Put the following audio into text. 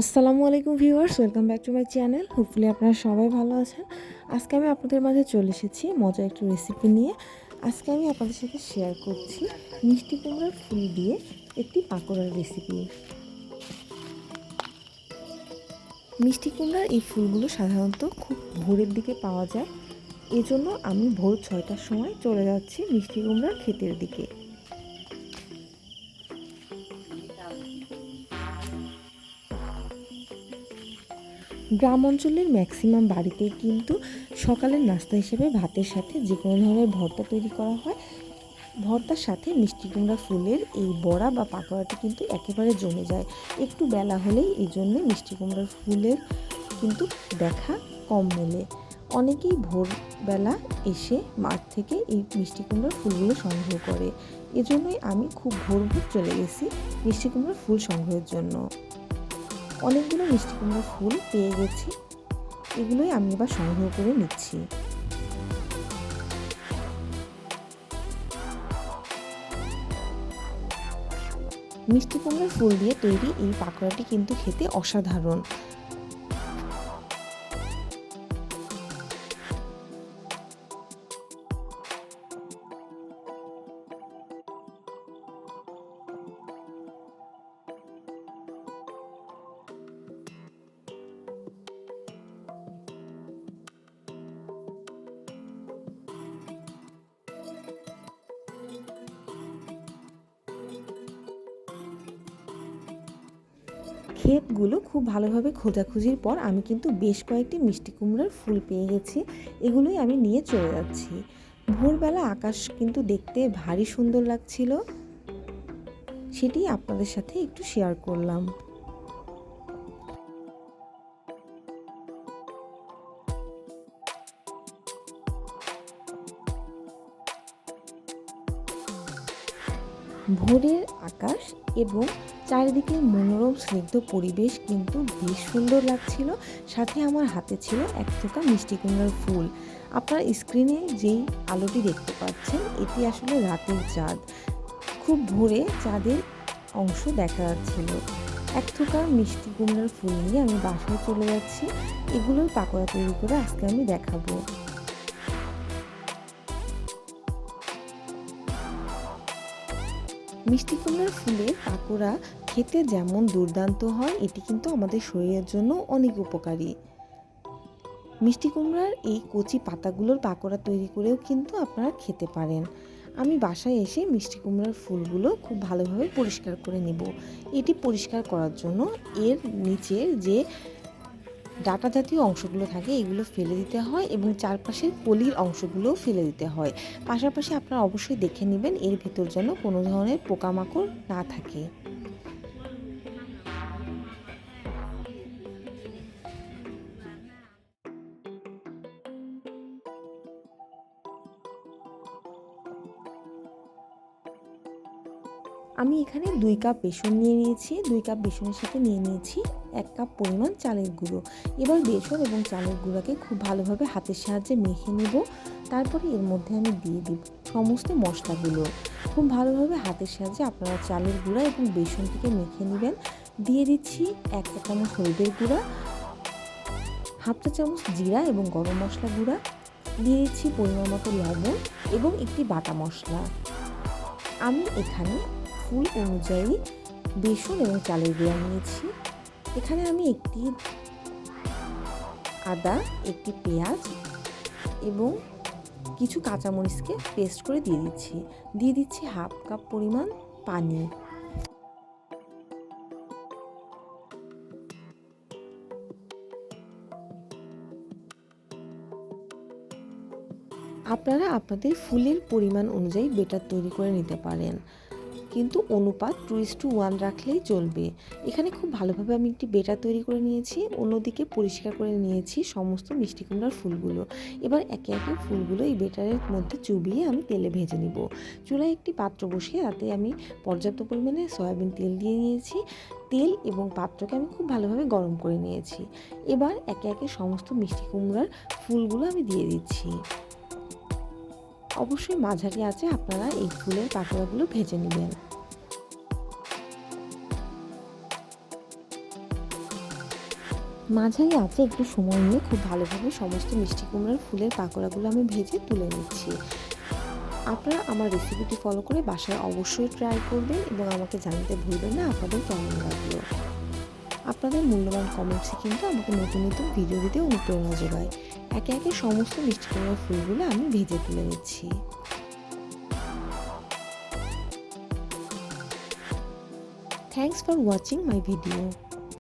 আসসালামু আলাইকুম viewers, welcome back to my channel. Hopefully আপনারা সবাই ভালো আছেন। আজকে আমি আপনাদের মাঝে চলে এসেছি মজার একটু রেসিপি নিয়ে। আজকে আমি আপনাদের সাথে শেয়ার করছি মিষ্টি কুমড়ার ফুল দিয়ে একটি পাকোড়ার রেসিপি মিষ্টি কুমড়ার এই ফুলগুলো সাধারণত খুব ভোরের দিকে পাওয়া যায়। এজন্য আমি ভোর ছয়টার সময় চলে যাচ্ছি মিষ্টি কুমড়ার ক্ষেতের দিকে। গ্রাম অঞ্চলের ম্যাক্সিমাম বাড়িতেই কিন্তু সকালের নাস্তা হিসেবে ভাতের সাথে যে কোনো ধরনের ভর্তা তৈরি করা হয়। ভর্তার সাথে মিষ্টি কুমড়া ফুলের এই বড়া বা পাকোড়াটি কিন্তু একেবারে জমে যায়। একটু বেলা হলেই এই জন্য মিষ্টি কুমড়ার ফুলের কিন্তু দেখা কম মেলে। অনেকেই ভোরবেলা এসে মাঠ থেকে এই মিষ্টি কুমড়ার ফুলগুলো সংগ্রহ করে। এজন্যই আমি খুব ভোর ভোর চলে গেছি মিষ্টি কুমড়ার ফুল সংগ্রহের জন্য। অনেকগুলো মিষ্টি কুমড়ো ফুল পেয়ে গেছি। এগুলোই আমি এবার সংগ্রহ করে নিচ্ছি। মিষ্টি কুমড়োর ফুল দিয়ে তৈরি এই পাকোড়াটি কিন্তু খেতে অসাধারণ। ক্ষেতগুলো খুব ভালোভাবে খোঁজাখুঁজির পর আমি কিন্তু বেশ কয়েকটি মিষ্টি কুমড়ার ফুল পেয়ে গেছি, এগুলোই আমি নিয়ে চলে যাচ্ছি। ভোরবেলা আকাশ কিন্তু দেখতে ভারী সুন্দর লাগছিল। সেটি আপনাদের সাথে একটু শেয়ার করলাম। ভোরের আকাশ এবং চারিদিকে মনোরম, স্নিগ্ধ পরিবেশ কিন্তু বেশ সুন্দর লাগছিল। সাথে আমার হাতে ছিল এক থোকা মিষ্টি কুমড়ার ফুল। আপনার স্ক্রিনে যেই আলোটি দেখতে পাচ্ছেন, এটি আসলে রাতের চাঁদ। খুব ভোরে চাঁদের অংশ দেখা যাচ্ছিল। এক থোকা মিষ্টি কুমড়ার ফুল নিয়ে আমি বাসায় চলে যাচ্ছি। এগুলোর পাকোড়া তৈরি করে আজকে আমি দেখাবো। মিষ্টি কুমড়ার ফুলের পাকোড়া খেতে যেমন দুর্দান্ত হয়, এটি কিন্তু আমাদের শরীরের জন্য অনেক উপকারী। মিষ্টি কুমড়ার এই কচি পাতাগুলোর পাকোড়া তৈরি করেও কিন্তু আপনারা খেতে পারেন। আমি বাসায় এসে মিষ্টি কুমড়ার ফুলগুলো খুব ভালোভাবে পরিষ্কার করে নেব। এটি পরিষ্কার করার জন্য এর নিচের যে ডাটা জাতীয় অংশগুলো থাকে, এগুলো ফেলে দিতে হয় এবং চারপাশের পলির অংশগুলোও ফেলে দিতে হয়। পাশাপাশি আপনারা অবশ্যই দেখে নেবেন, এর ভেতর যেন কোনো ধরনের পোকামাকড় না থাকে। আমি এখানে দুই কাপ বেসন নিয়ে নিয়েছি। দুই কাপ বেসনের সাথে নিয়ে নিয়েছি এক কাপ পরিমাণ চালের গুঁড়ো। এবার বেসন এবং চালের গুঁড়োকে খুব ভালোভাবে হাতের সাহায্যে মেখে নেব। তারপরে এর মধ্যে আমি দিয়ে দিব সমস্ত মশলাগুলো। খুব ভালোভাবে হাতের সাহায্যে আপনারা চালের গুঁড়া এবং বেসনটিকে মেখে নেবেন। দিয়ে দিচ্ছি এক চামচ হলুদের গুঁড়া, হাফ চা চামচ জিরা এবং গরম মশলা গুঁড়া, দিয়ে দিচ্ছি পরিমাণ মতো লবণ এবং একটি বাটা মশলা। আমি এখানে ফুল অনুযায়ী বেসন এবং চালের গুঁড়া নিয়েছি। এখানে আমি একটি আদা, একটি পেঁয়াজ এবং কিছু কাঁচামরিচকে পেস্ট করে দিয়ে দিচ্ছি। দিয়ে দিচ্ছি হাফ কাপ পরিমাণ পানি। আপনারা আপনাদের ফুলের পরিমাণ অনুযায়ী বেটার তৈরি করে নিতে পারেন। কিন্তু অনুপাত টু ইস টু ওয়ান রাখলেই চলবে। এখানে খুব ভালোভাবে আমি একটি বেটার তৈরি করে নিয়েছি, অন্যদিকে পরিষ্কার করে নিয়েছি সমস্ত মিষ্টি কুমড়ার ফুলগুলো। এবার একে একে ফুলগুলো এই বেটারের মধ্যে চুবিয়ে আমি তেলে ভেজে নিব। চুলায় একটি পাত্র বসিয়ে তাতে আমি পর্যাপ্ত পরিমাণে সয়াবিন তেল দিয়ে নিয়েছি। তেল এবং পাত্রকে আমি খুব ভালোভাবে গরম করে নিয়েছি। এবার একে একে সমস্ত মিষ্টি কুমড়ার ফুলগুলো আমি দিয়ে দিচ্ছি। অবশ্যই মাঝারি আছে, আপনারা এই ফুলের পাকোড়াগুলো ভেজে নেবেন। মাঝারি আছে, একটু সময় নিয়ে খুব ভালোভাবে সমস্ত মিষ্টি কুমড়ার ফুলের পাকোড়াগুলো আমি ভেজে তুলে নিচ্ছি। আপনারা আমার রেসিপিটি ফলো করে বাসায় অবশ্যই ট্রাই করবেন এবং আমাকে জানাতে ভুলবেন না আপনাদের কেমন লাগল আপনাদের মূল্যবান কমেন্টসে কিন্তু আমাকে নতুন নতুন ভিডিও দিতে অনুপ্রেরণা যোগায়। একে একে সমস্ত মিষ্টি কুমড়ার ফুলগুলো আমি ভেজে তুলে নিচ্ছি। Thanks for watching my video